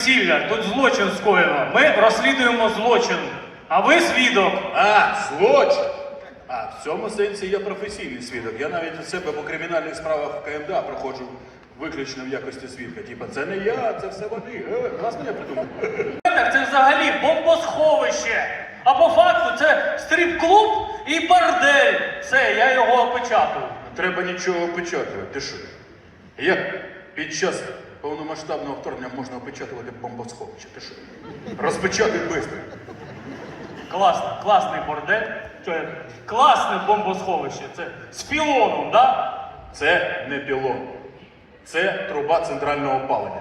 Сілля, тут злочин скоєно. Ми розслідуємо злочин. А ви свідок. А, злочин! А в цьому сенсі я професійний свідок. Я навіть у себе по кримінальних справах в КМДА проходжу виключно в якості свідка. Типа, це не я, це все вони. Е, Раз мене придумав. Це взагалі бомбосховище. А по факту це стрип-клуб і бордель. Все, я його опечатав. Треба нічого опечатувати. Ти що? Як під час повномасштабного вторгнення можна опечатувати бомбосховище? Ти що? Розпечатуй швидко. Класно, класний бордель. Класне бомбосховище. Це з пілоном, да? Це не пілон. Це труба центрального опалення.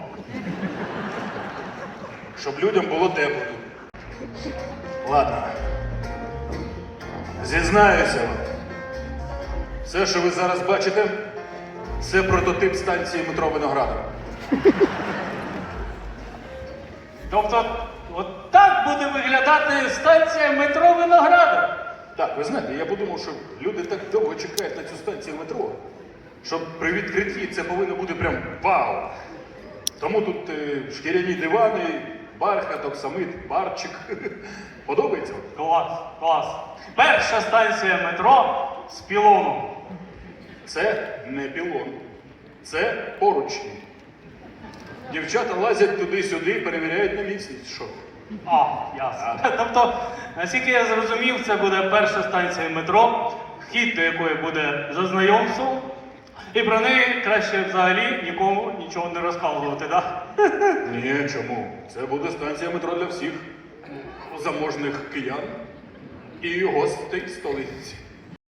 Щоб людям було тепло. Ладно. Зізнаюся вам. Все, що ви зараз бачите, це прототип станції метро Виноградар. Тобто, от так буде виглядати станція метро Виноградар. Так, ви знаєте, я подумав, що люди так довго чекають на цю станцію метро, що при відкритті це повинно бути прям вау. Тому тут е, шкіряні дивани, бархат, оксамит, барчик. Подобається? Клас, клас. Перша станція метро з пілоном. Це не пілон, це поручні. Дівчата лазять туди-сюди, перевіряють на міцність. Що? А, ясно. Тобто, наскільки я зрозумів, це буде перша станція метро, вхід до якої буде за знайомством. І про неї краще взагалі нікому нічого не розказувати, так? Ні, чому? Це буде станція метро для всіх заможних киян і гостей столиці.